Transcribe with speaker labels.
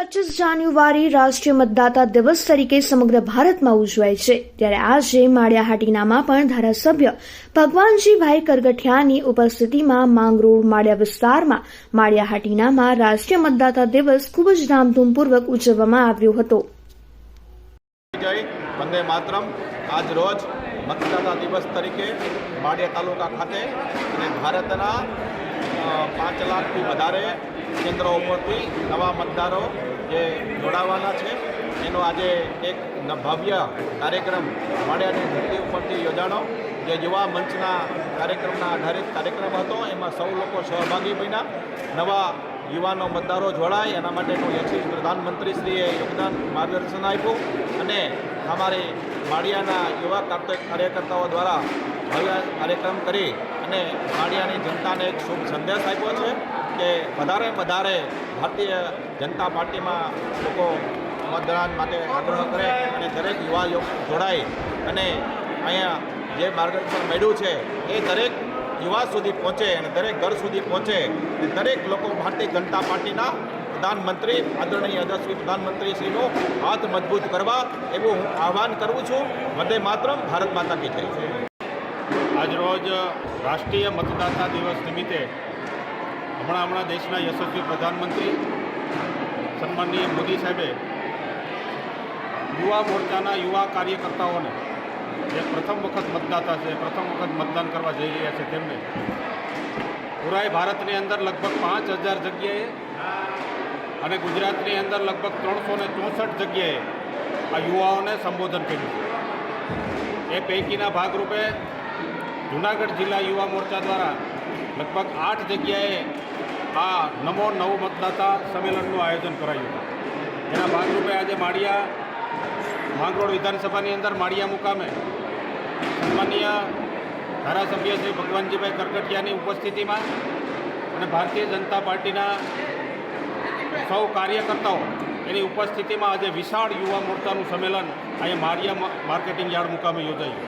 Speaker 1: પચીસ જાન્યુઆરી રાષ્ટ્રીય મતદાતા દિવસ તરીકે સમગ્ર ભારતમાં ઉજવાય છે. ત્યારે આજે માળિયાહાટીનામાં પણ ધારાસભ્ય ભગવાનજીભાઈ કરગઠિયાની ઉપસ્થિતિમાં માંગરોળ માળિયા વિસ્તારમાં માળિયાહાટીનામાં રાષ્ટ્રીય મતદાતા દિવસ ખૂબ જ ધામધૂમપૂર્વક ઉજવવામાં આવ્યો હતો.
Speaker 2: મતદાતા દિવસ તરીકે માળિયા તાલુકા ખાતે અને ભારતના પાંચ લાખથી વધારે કેન્દ્રો ઉપરથી નવા મતદારો જે જોડાવાના છે. એનો આજે એક ભવ્ય કાર્યક્રમ માળિયાની ધરતી ઉપરથી યોજાણો. જે યુવા મંચના કાર્યક્રમના આધારિત કાર્યક્રમ હતો, એમાં સૌ લોકો સહભાગી બન્યા. નવા યુવાનો મતદારો જોડાય, એના માટેનું યશસ્વી પ્રધાનમંત્રીશ્રીએ યોગદાન માર્ગદર્શન આપ્યું. અને અમારી માળિયાના યુવા કાર્ય- કાર્યકર્તાઓ દ્વારા ભવ્ય કાર્યક્રમ કરી અને માળિયાની જનતાને એક શુભ સંદેશ આપ્યો છે કે વધારે વધારે ભારતીય જનતા પાર્ટીમાં લોકો મતદાન માટે આગ્રહ કરે અને દરેક યુવા જોડાય. અને અહીંયા જે માર્ગદર્શન મળ્યું છે એ દરેક યુવા સુધી પહોંચે અને દરેક ઘર સુધી પહોંચે. અને દરેક લોકો ભારતીય જનતા પાર્ટીના પ્રધાનમંત્રી, આદરણીય યશસ્વી પ્રધાનમંત્રીશ્રીનો હાથ મજબૂત કરવા એવું હું આહવાન કરું છું. વંદે માતરમ, ભારત માતા કી જય.
Speaker 3: આજરોજ રાષ્ટ્રીય મતદાતા દિવસ નિમિત્તે હમણાં હમણાં દેશના યશસ્વી પ્રધાનમંત્રી સન્માનનીય મોદી સાહેબે યુવા મોરચાના યુવા કાર્યકર્તાઓને જે પ્રથમ વખત મતદાતા છે, પ્રથમ વખત મતદાન કરવા જઈ રહ્યા છે તેમને પુરાય ભારતની અંદર લગભગ પાંચ હજાર જગ્યાએ અને ગુજરાતની અંદર લગભગ ત્રણસો ને ચોસઠ જગ્યાએ આ યુવાઓને સંબોધન કર્યું છે. એ પૈકીના ભાગરૂપે જૂનાગઢ જિલ્લા યુવા મોરચા દ્વારા લગભગ આઠ જગ્યાએ આ નમો નવ મતદાતા સંમેલનનું આયોજન કરાયું હતું. એના ભાગરૂપે આજે માળિયા માંગરોળ વિધાનસભાની અંદર માળિયા મુકામે સન્માનીય ધારાસભ્ય શ્રી ભગવાનજીભાઈ કરકટિયાની ઉપસ્થિતિમાં અને ભારતીય જનતા પાર્ટીના સૌ કાર્યકર્તાઓ એની ઉપસ્થિતિમાં આજે વિશાળ યુવા મોરચાનું સંમેલન અહીંયા માળિયા માર્કેટિંગ યાર્ડ મુકામે યોજાયું.